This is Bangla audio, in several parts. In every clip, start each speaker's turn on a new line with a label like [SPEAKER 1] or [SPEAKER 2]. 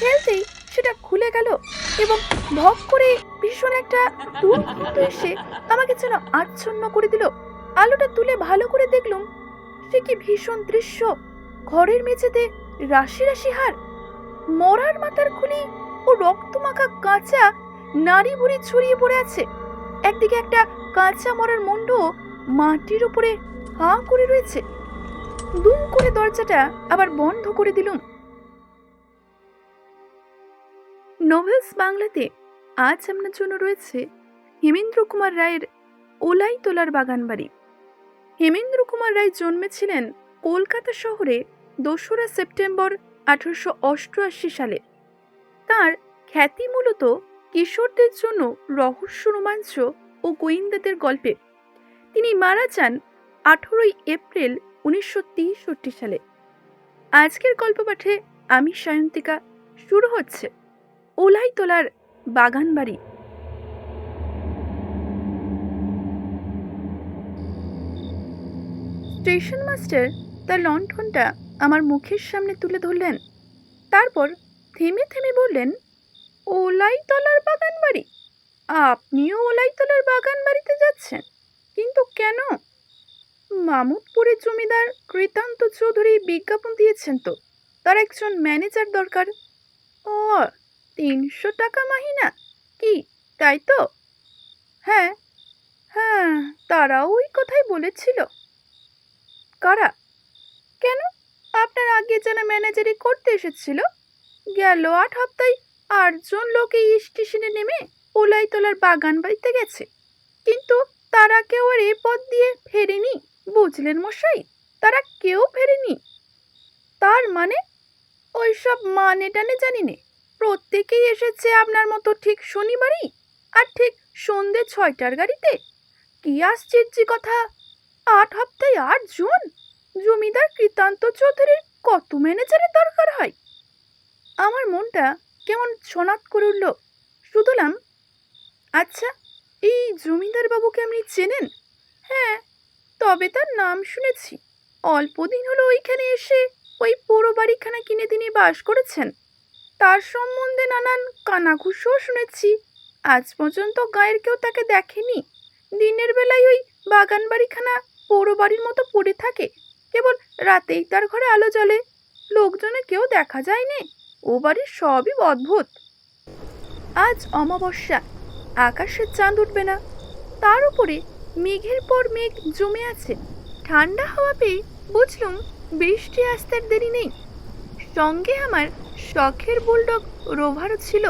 [SPEAKER 1] ঠেলতেই সেটা খুলে গেল এবং ভক করে ভীষণ একটা দুর্গন্ধ এসে আমাকে যেন আচ্ছন্ন করে দিল। আলোটা তুলে ভালো করে দেখলুম সে কি ভীষণ দৃশ্য। ঘরের মেঝেতে রাশি রাশি হার। মরার মাথার খুলি ও রক্তমাখা কাঁচা নারী বুড়ি ছড়িয়ে পড়ে আছে। একদিকে একটা কাঁচা মরার মুন্ড মাটির উপরে হাঁ করে রয়েছে। দুম করে দরজাটা আবার বন্ধ করে দিলুম। নোভেলস বাংলাতে আজ আপনার জন্য রয়েছে হেমেন্দ্র কুমার রায়ের ওলাই তোলার বাগান বাড়ি। হেমেন্দ্র কুমার রায় জন্মেছিলেন কলকাতা শহরে দোসরা সেপ্টেম্বর আঠারোশো অষ্টআশি সালে। তার খ্যাতি মূলত কিশোরদের জন্য রহস্য, রোমাঞ্চ ও গোয়েন্দাদের গল্পে। তিনি মারা যান আঠেরোই এপ্রিল উনিশশো তেষট্টি সালে। আজকের গল্প পাঠে আমি সায়ন্তিকা, শুরু হচ্ছে। ওলাই তোলার বাগান বাড়ি। স্টেশন মাস্টার তার লণ্ঠনটা আমার মুখের সামনে তুলে ধরলেন। তারপর থেমে থেমে বললেন ওলাইতলার বাগান বাড়ি? আপনিও ওলাইতলার বাগান বাড়িতে যাচ্ছেন, কিন্তু কেন? মামুদপুরের জমিদার কৃতান্ত চৌধুরী বিজ্ঞাপন দিয়েছেন তো, তার একজন ম্যানেজার দরকার। ও তিনশো টাকা মাহিনা, কি, তাই তো? হ্যাঁ হ্যাঁ তারাও ওই কথাই বলেছিল। কারা? কেন? আপনার আগে যারা ম্যানেজারি করতে এসেছিল। গেল আট সপ্তাহে আটজন লোক এই স্টেশনে নেমে ওলাইতলার বাগান বাড়িতে গেছে। কিন্তু তারা কেউ আর এ পথ দিয়ে ফেরেনি, বুঝলেন মশাই? তারা কেউ ফেরেনি। তার মানে? ওইসব মানে টানে জানি নে। প্রত্যেকেই এসেছে আপনার মতো ঠিক শনিবারই আর ঠিক সন্ধে ছয়টার গাড়িতে। কি আশ্চর্য কথা! আট সপ্তাহে আট জন? জমিদার কৃতান্ত চৌধুরীর কত ম্যানেজারের দরকার হয়? আমার মনটা কেমন ছনাত করে উঠল। শুধলাম আচ্ছা এই জমিদার বাবুকে আপনি চেনেন? হ্যাঁ তবে তার নাম শুনেছি। অল্পদিন হলো ওইখানে এসে ওই পোড়ো বাড়িখানা কিনে তিনি বাস করেছেন। তার সম্বন্ধে নানান কানাঘুষও শুনেছি। আজ পর্যন্ত গায়ের কেউ তাকে দেখেনি। দিনের বেলায় ওই বাগান বাড়িখানা পৌর বাড়ির মতো পড়ে থাকে। কেবল রাতেই তার ঘরে আলো জ্বলে। লোকজনে কেউ দেখা যায়নি। ও বাড়ির সবই অদ্ভুত। আজ অমাবস্যা। আকাশের চাঁদ উঠবে না। তার উপরে মেঘের পর মেঘ জমে আছে। ঠান্ডা হাওয়া পেয়ে বুঝলুম বৃষ্টি আসতে দেরি নেই। সঙ্গে আমার শখের বুলডগ রোভারও ছিল।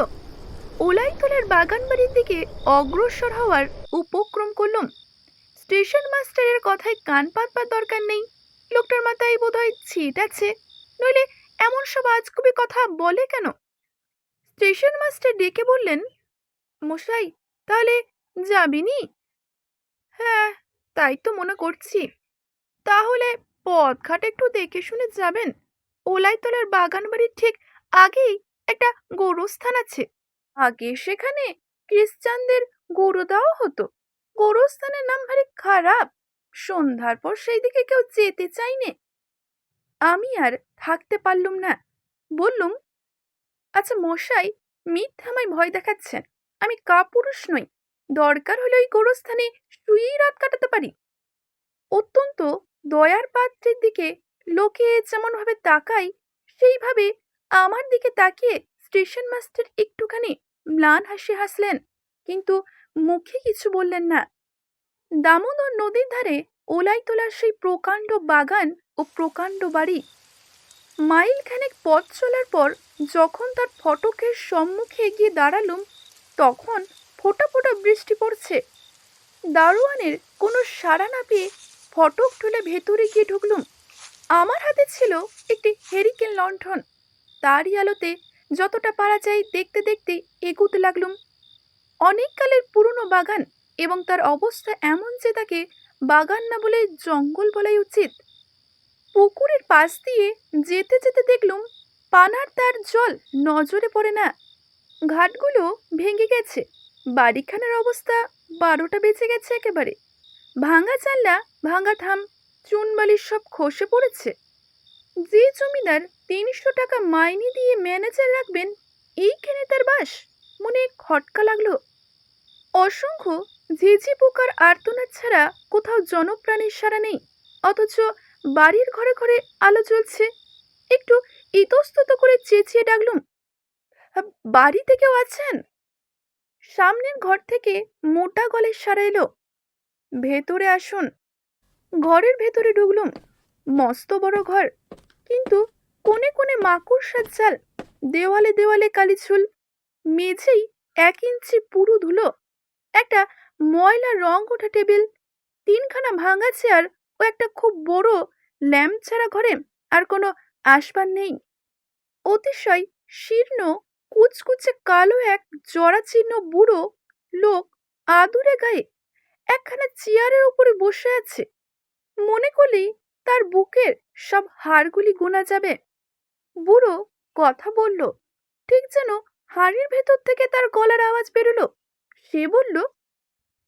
[SPEAKER 1] ওলাইতলার বাগান বাড়ির দিকে অগ্রসর হওয়ার উপক্রম করলাম। স্টেশন মাস্টারের কথায় কান পাতবার দরকার নেই। লোকটার মাথায় বোধহয় ছিট আছে। নইলে এমন সব আজগুবি কথা বলে কেন? স্টেশন মাস্টার ডেকে বললেন, মশাই, তাহলে যাবিনি হ্যাঁ তাই তো মনে করছি। তাহলে পথঘাট একটু দেখে শুনে যাবেন। ওলাইতলার বাগান বাড়ির ঠিক আগেই একটা গোরস্থান আছে। আগে সেখানে খ্রিস্টানদের গরু দেওয়া হতো। গোরস্থানের নাম ভারী খারাপ। সন্ধ্যার পর সেই দিকে কেউ যেতে চাইনে আমি আর থাকতে পারলুম না। বললুম আচ্ছা মশাই, মিথ্যা আমায় ভয় দেখাচ্ছেন। আমি কাপুরুষ নই। দরকার হলে ওই গোরস্থানে শুয়েই রাত কাটাতে পারি। অত্যন্ত দয়ার পাত্রের দিকে লোকে যেমনভাবে তাকাই সেইভাবে আমার দিকে তাকিয়ে স্টেশন মাস্টার একটুখানি ম্লান হাসি হাসলেন, কিন্তু মুখে কিছু বললেন না। দামোদর নদীর ধারে ওলাই তোলার সেই প্রকাণ্ড বাগান ও প্রকাণ্ড বাড়ি মাইলখানেক পথ চলার পর যখন তার ফটকের সম্মুখে এগিয়ে দাঁড়ালুম, তখন ফোটা ফোঁটা বৃষ্টি পড়ছে। দারোয়ানের কোনো সাড়া না পেয়ে ফটক তুলে ভেতরে গিয়ে ঢুকলুম। আমার হাতে ছিল একটি হেরিকেন লণ্ঠন। তারই আলোতে যতটা পারা যায় দেখতে দেখতে এগুতে লাগলুম। অনেককালের পুরনো বাগান এবং তার অবস্থা এমন যে তাকে বাগান না বলে জঙ্গল বলাই উচিত। পুকুরের পাশ দিয়ে যেতে যেতে দেখলুম পানার তার জল নজরে পড়ে না। ঘাটগুলো ভেঙে গেছে, বাড়িখানার অবস্থা বারোটা বেঁচে গেছে একেবারে। ভাঙা জানলা, ভাঙা থাম, চুনবালির সব খসে পড়েছে। যে জমিদার তিনশো টাকা মাইনে দিয়ে ম্যানেজার রাখবেন এইখানে তার বাস। মনে খটকা লাগল। অসংখ্য ঝিঝি পোকার আর্তনাদ ছাড়া কোথাও জনপ্রাণীর সারা নেই অথচ বাড়ির ঘরে ঘরে আলো জ্বলছে। একটু ইতস্তত করে চেঁচিয়ে ডাকলুম "আ, বাড়িতে কেউ আছেন? সামনের ঘর থেকে মোটা গলের সারা এলো। ভেতরে আসুন। ঘরের ভেতরে ঢুকলুম। মস্ত বড় ঘর। কিন্তু কোণে কোণে মাকড়সার জাল দেওয়ালে দেওয়ালে কালিঝুল মেঝেই এক ইঞ্চি পুরু ধুলো, একটা ময়লা রং ওঠা টেবিল, তিনখানা ভাঙা চেয়ার ও একটা খুব বড় ল্যাম্প ছাড়া ঘরে আর কোনো আসবান নেই। অতিশয় শীর্ণ, কুচকুচে কালো এক জরাচীর্ণ বুড়ো লোক আদুরে গায়ে একখানা চেয়ারের উপরে বসে আছে। মনে করলেই তার বুকের সব হাড়গুলি গোনা যাবে। বুড়ো কথা বলল, ঠিক যেন হাড়ির ভেতর থেকে তার গলার আওয়াজ বেরোলো। সে বলল,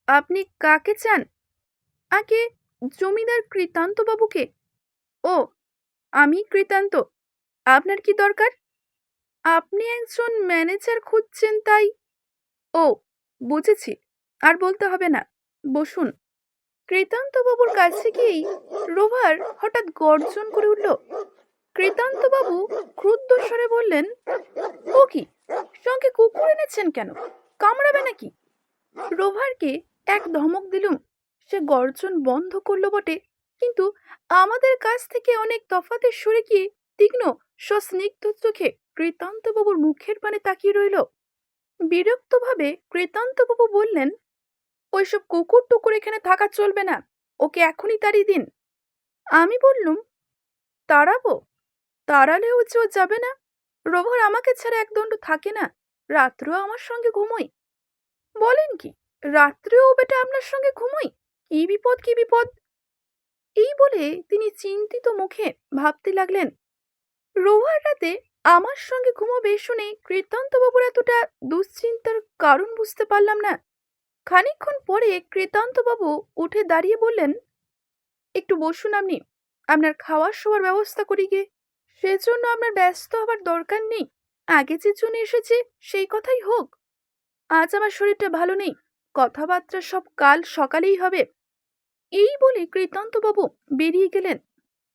[SPEAKER 1] আপনি কাকে চান? আগে জমিদার কৃতান্ত বাবুকে ও, আমি কৃতান্ত। আপনার কি দরকার? আপনি একজন ম্যানেজার খুঁজছেন তাই। ও, বুঝেছি, আর বলতে হবে না। বসুন। কৃতান্ত বাবুর কাছে গিয়েই রোভার হঠাৎ গর্জন করে উঠল। কৃতান্ত বাবু ক্রুদ্ধ স্বরে বললেন, ও কি? সঙ্গে কুকুর এনেছেন কেন? কামড়াবে নাকি? রোভারকে এক ধমক দিলুম। সে গর্জন বন্ধ করল বটে, কিন্তু আমাদের কাছ থেকে অনেক তফাতে সরে গিয়ে তীক্ষ্ণ সস্নিগ্ধ চোখে কৃতান্তবাবুর মুখের পানে তাকিয়ে রইল। বিরক্তভাবে কৃতান্তবাবু বললেন ওইসব কুকুর টুকুর এখানে থাকা চলবে না। ওকে এখনই তাড়িয়ে দিন। আমি বললুম, তাড়াবো? তাড়ালেও যে ও যাবে না? রোভার আমাকে ছাড়া একদণ্ড থাকে না। রাত্রেও আমার সঙ্গে ঘুমোই বলেন কি, রাত্রেও বেটা আপনার সঙ্গে ঘুমোই কি বিপদ কি বিপদ? এই বলে তিনি চিন্তিত মুখে ভাবতে লাগলেন রোভার রাতে আমার সঙ্গে ঘুমোবে শুনে কৃতান্তবাবুর এতটা দুশ্চিন্তার কারণ বুঝতে পারলাম না। খানিকক্ষণ পরে কৃতান্তবাবু উঠে দাঁড়িয়ে বললেন, একটু বসুন আপনি, আপনার খাওয়ার শোয়ার ব্যবস্থা করি গে। সেজন্য আপনার ব্যস্ত হবার দরকার নেই। আগে যে জন্য এসেছে, সেই কথাই হোক। আজ আমার শরীরটা ভালো নেই, কথাবার্তা সব কাল সকালেই হবে এই বলে কৃতান্তবাবু বেরিয়ে গেলেন।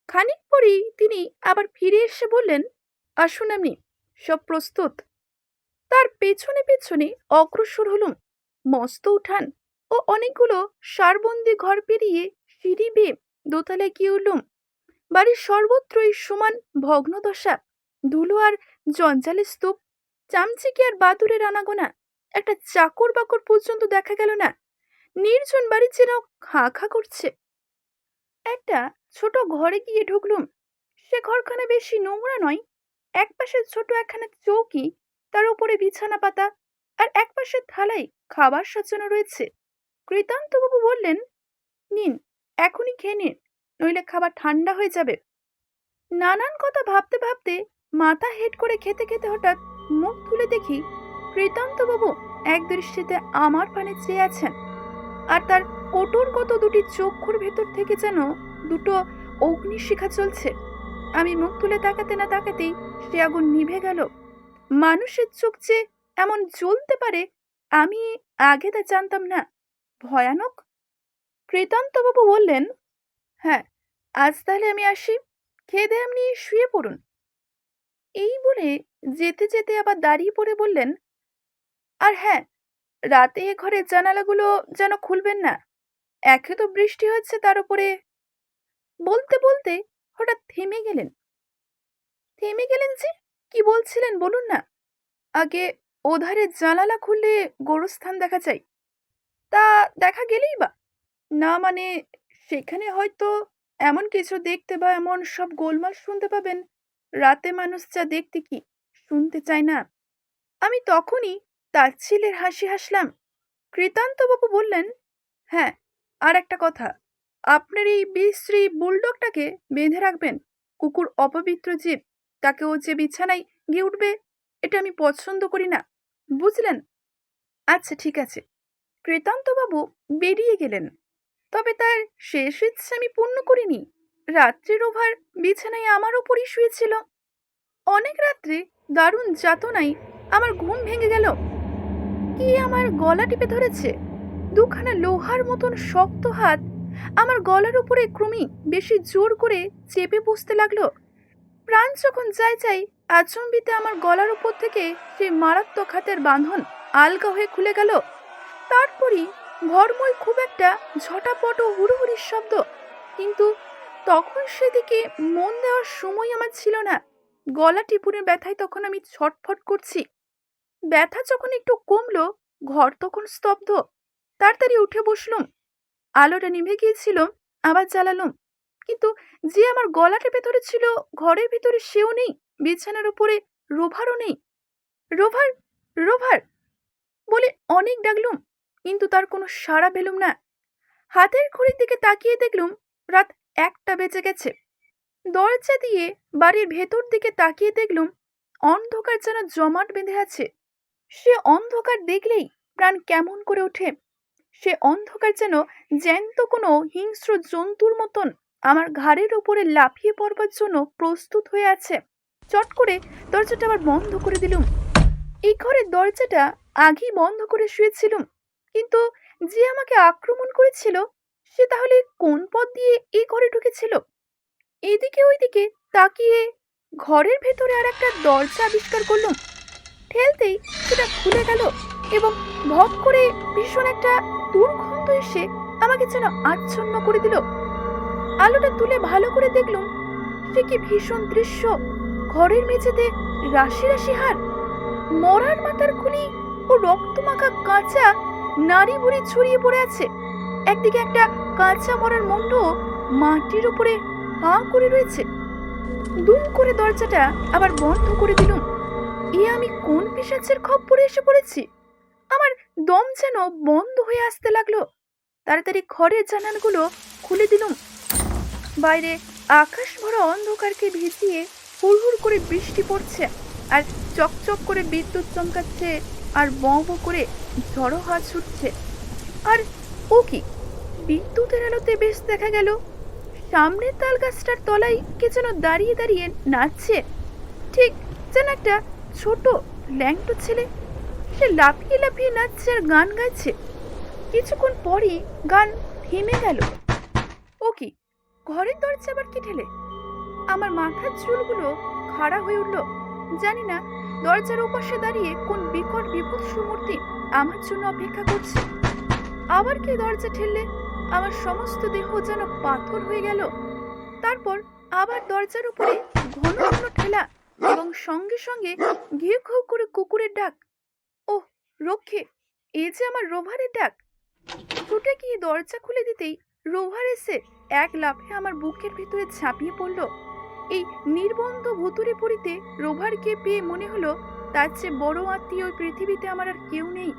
[SPEAKER 1] খানিক পরেই তিনি আবার ফিরে এসে বললেন, আসুন আপনি, সব প্রস্তুত তার পেছনে পেছনে অগ্রসর হলুম। মস্ত উঠান ও অনেকগুলো সারবন্দি ঘর পেরিয়ে সিঁড়ি বেয়ে দোতলায় গিয়ে উঠলুম। বাড়ির সর্বত্রই সমান ভগ্নদশা, ধুলো আর জঞ্জালের স্তূপ, চামচিকে আর বাদুরের আনাগোনা। একটা চাকর বাকর পর্যন্ত দেখা গেল না। নির্জন বাড়ি যেন খা খা করছে। একটা ছোট ঘরে গিয়ে ঢুকলুম। সে ঘরখানা বেশি নোংরা নয়। এক পাশে ছোট একখানা চৌকি, তার উপরে বিছানা পাতা আর এক পাশে থালায় খাবার সাজানো রয়েছে। কৃতান্তবাবু বললেন, নিন, এখনই খেয়ে নিন, নইলে খাবার ঠান্ডা হয়ে যাবে। নানান কথা ভাবতে ভাবতে মাথা হেট করে খেতে খেতে হঠাৎ মুখ তুলে দেখি কৃতান্তবাবু এক দৃষ্টিতে আমার পানে চেয়ে আছেন আর তার কোটরগত দুটি চক্ষুর ভেতর থেকে যেন দুটো অগ্নিশিখা চলছে। আমি মুখ তুলে তাকাতে না তাকাতেই সে আগুন নিভে গেল। মানুষের চোখ যে এমন জ্বলতে পারে আমি আগে তা জানতাম না। ভয়ানক। কৃতান্তবাবু বললেন হ্যাঁ আজ তাহলে আমি আসি। খেয়ে আপনি শুয়ে পড়ুন। এই বলে যেতে যেতে আবার দাঁড়িয়ে পড়ে বললেন, আর হ্যাঁ রাতে ঘরের জানালাগুলো যেন খুলবেন না। একে তো বৃষ্টি হচ্ছে তার উপরে। বলতে বলতে হঠাৎ থেমে গেলেন। থেমে গেলেন যে? কি বলছিলেন বলুন না। আগে ওধারে জানালা খুললে গোরস্থান দেখা যায়। তা দেখা গেলেই বা। না মানে সেখানে হয়তো এমন কিছু দেখতে বা এমন সব গোলমাল শুনতে পাবেন। রাতে মানুষ যা দেখতে কি শুনতে চায় না। আমি তখনই তার ছেলের হাসি হাসলাম। কৃতান্তবাবু বললেন হ্যাঁ আর একটা কথা। আপনার এই বিশ্রী বুলডগটাকে বেঁধে রাখবেন। কুকুর অপবিত্র জীব, তাকে ও যে বিছানায় গিয়ে উঠবে, এটা আমি পছন্দ করি না। বুঝলেন? আচ্ছা ঠিক আছে। কৃতান্তবাবু বেরিয়ে গেলেন। তবে তার শেষ ইচ্ছে আমি পূর্ণ করিনি। রাত্রে ওভার বিছানায় আমার ওপরই শুয়েছিল। অনেক রাত্রে দারুণ যাতনায় আমার ঘুম ভেঙে গেল। কি আমার গলা টিপে ধরেছে? দুখানা লোহার মতন শক্ত হাত আমার গলার উপরে ক্রমেই বেশি জোর করে চেপে বসতে লাগল। প্রাণ যখন যাই চাই আচম্বিতে আমার গলার উপর থেকে সেই মারাত্মক হাতের বাঁধন আলগা হয়ে খুলে গেল, তারপরই ঘরময় খুব একটা ঝটাপট ও হুড়োহুড়ির শব্দ। কিন্তু তখন সেদিকে মন দেওয়ার সময় আমার ছিল না। গলা টিপুনের ব্যথায় তখন আমি ছটফট করছি। ব্যথা যখন একটু কমলো, ঘর তখন স্তব্ধ। তাড়াতাড়ি উঠে বসলুম। আলোটা নিভে গিয়েছিল, আবার জ্বালালুম। কিন্তু যে আমার গলা ভেতরে ছিল, ঘরের ভিতরে সেও নেই। বিছানার উপরে রোভারও নেই। Rover Rover! বলে অনেক ডাকলুম, কিন্তু তার কোনো সাড়া পেলুম না। হাতের ঘড়ির দিকে তাকিয়ে দেখলুম রাত একটা বেঁচে গেছে। দরজা দিয়ে বাড়ির ভেতর দিকে তাকিয়ে দেখলুম অন্ধকার যেন জমাট বেঁধে আছে। সে অন্ধকার দেখলেই প্রাণ কেমন করে ওঠে। সে অন্ধকার যেন জ্যান্ত কোনো হিংস্র জন্তুর মতন আমার ঘাড়ের উপরে লাফিয়ে পড়বার জন্য প্রস্তুত হয়ে আছে। চট করে দরজাটা আবার বন্ধ করে দিলুম। এই ঘরের দরজাটা আগেই বন্ধ করে শুয়েছিলুম। কিন্তু যে আমাকে আক্রমণ করেছিল, সে তাহলে কোন পথ দিয়ে এই ঘরে ঢুকেছিল? এদিকে ওইদিকে তাকিয়ে ঘরের ভেতরে আর একটা দরজা আবিষ্কার করলুম। ঠেলতেই সেটা খুলে গেল এবং ভক করে ভীষণ একটা দুর্গন্ধ এসে আমাকে যেন আচ্ছন্ন করে দিল। আলোটা তুলে ভালো করে দেখলুম, সে কি ভীষণ দৃশ্য! ঘরের মেঝেতে রাশি রাশি হার। মরার মাথার খুলি ও রক্তমাখা কাঁচা নারী বুড়ি ছড়িয়ে পড়ে আছে। একদিকে একটা কাঁচা মরার মুন্ড মাটির উপরে হাঁ করে রয়েছে। দুম করে দরজাটা আবার বন্ধ করে দিলুম। এ আমি কোন পিসাচের খপ্পরে এসে পড়েছি? আমার দম যেন বন্ধ হয়ে আসতে লাগল। তাড়াতাড়ি ঘরের জানালাগুলো খুলে দিলুম। বাইরে আকাশ ভরা অন্ধকারকে ভিজিয়ে হুড়হুড় করে বৃষ্টি পড়ছে আর চকচক করে বিদ্যুৎ চমকাচ্ছে আর বঁ করে ঝড়ো হাত ছুটছে। আর ও কি? বিদ্যুতের আলোতে বেশ দেখা গেল, সামনের তাল গাছটার তলায় কে যেন দাঁড়িয়ে দাঁড়িয়ে নাচছে। ঠিক যেন একটা ছোট ল্যাংটো ছেলে, সে লাফিয়ে লাফিয়ে নাচছে আর গান গাইছে। কিছুক্ষণ পরই গান থেমে গেল। ও কি, ঘরের দরজা আবার কি ঠেলে? আমার মাথার চুলগুলো খাড়া হয়ে উঠল। জানি না দরজার ওপাশে দাঁড়িয়ে কোন বিকট বিপদ সুমূর্তি আমার জন্য অপেক্ষা করছে। আবার কে দরজা ঠেললে আমার সমস্ত দেহ যেন পাথর হয়ে গেল। তারপর আবার দরজার উপরে ঘন ঘন ঠেলা এবং সঙ্গে সঙ্গে ঘিউ ঘিউ করে কুকুরের ডাক। ওহ, রক্ষে, এ যে আমার রোভারের ডাক। ছুটে গিয়ে দরজা খুলে দিতেই রোভার এসে এক লাফে আমার বুকের ভিতরে ঝাঁপিয়ে পড়ল। এই নির্বন্ধ ভুতুরে পড়িতে রোভারকে পেয়ে মনে হলো, তার চেয়ে বড় আত্মীয় ওই পৃথিবীতে আমার আর কেউ নেই।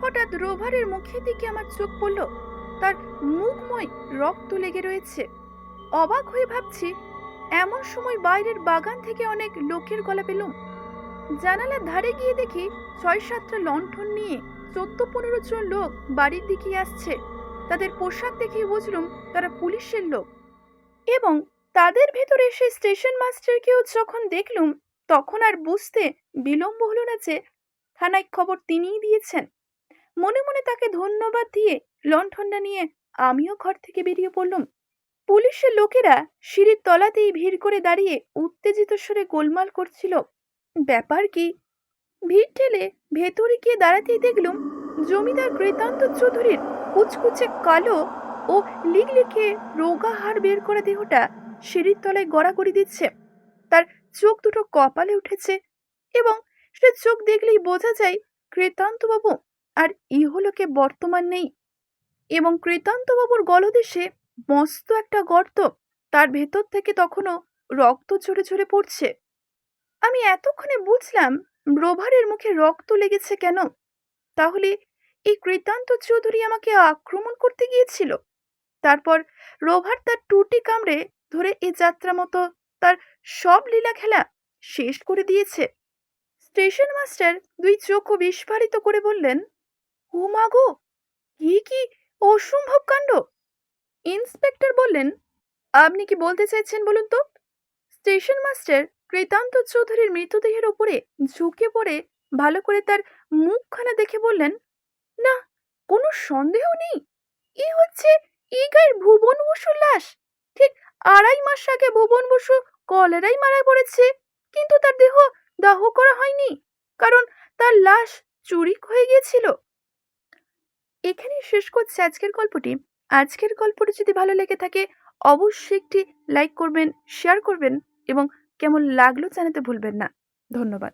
[SPEAKER 1] হঠাৎ রোভারের মুখের দিকে আমার চোখ পড়ল, তার মুখময় রক্ত লেগে রয়েছে। অবাক হয়ে ভাবছি, এমন সময় বাইরের বাগান থেকে অনেক লোকের গলা পেলুম। জানালার ধারে গিয়ে দেখি ছয় সাতটা লণ্ঠন নিয়ে চোদ্দ পনেরো জন লোক বাড়ির দিকে আসছে। তাদের পোশাক দেখে বুঝলুম তারা পুলিশের লোক। এবং তাদের ভেতরে সে স্টেশন মাস্টারকেও যখন দেখলুম, তখন আর বুঝতে বিলম্ব হলো না যে থানায় খবর তিনিই দিয়েছেন। মনে মনে তাকে ধন্যবাদ দিয়ে লণ্ঠনটা নিয়ে আমিও ঘর থেকে বেরিয়ে পড়লুম। পুলিশের লোকেরা সিঁড়ির তলাতেই ভিড় করে দাঁড়িয়ে উত্তেজিত সুরে গোলমাল করছিল। ব্যাপার কি? ভিড় ঠেলে ভেতরে গিয়ে দাঁড়াতেই দেখলুম জমিদার কৃতান্ত চৌধুরীর কুচকুচে কালো ও লিগলিখে রোগা হাড় বের করা দেহটা সিঁড়ির তলায় গড়াগড়ি দিচ্ছে। তার চোখ দুটো কপালে উঠেছে এবং সে চোখ দেখলেই বোঝা যায় কৃতান্তবাবু আর ইহলোকে বর্তমান নেই এবং কৃতান্তবাবুর গলদেশে মস্ত একটা গর্ত। তার ভেতর থেকে তখনও রক্ত ঝরে ঝরে পড়ছে। আমি এতক্ষণে বুঝলাম রোভারের মুখে রক্ত লেগেছে কেন? তাহলে এই কৃতান্ত চৌধুরী আমাকে আক্রমণ করতে গিয়েছিল। তারপর রোভার তার টুটি কামড়ে ধরে এ যাত্রা মতো তার সব লীলা খেলা শেষ করে দিয়েছে। স্টেশন মাস্টার দুই চোখ বিস্ফারিত করে বললেন হুমাগো কি কি অসম্ভব কাণ্ড? ইন্সপেক্টর বললেন, আপনি কি বলতে চাইছেন বলুন তো? স্টেশন মাস্টার কৃতান্ত চৌধুরীর মৃতদেহের ওপরে ঝুঁকে পড়ে ভালো করে তার মুখখানা দেখে বললেন, না, কোনো সন্দেহ নেই। এ হচ্ছে এই গায়ের ভুবন বসুর লাশ। ঠিক আড়াই মাস আগে ভুবন বসু কলেরাই মারা পড়েছে। কিন্তু তার দেহ দাহ করা হয়নি, কারণ তার লাশ চুরি হয়ে গিয়েছিল। এখানেই শেষ করছে আজকের গল্পটি। আজকের গল্পটি যদি ভালো লেগে থাকে, অবশ্যই একটি লাইক করবেন, শেয়ার করবেন এবং কেমন লাগল জানাতে ভুলবেন না। ধন্যবাদ।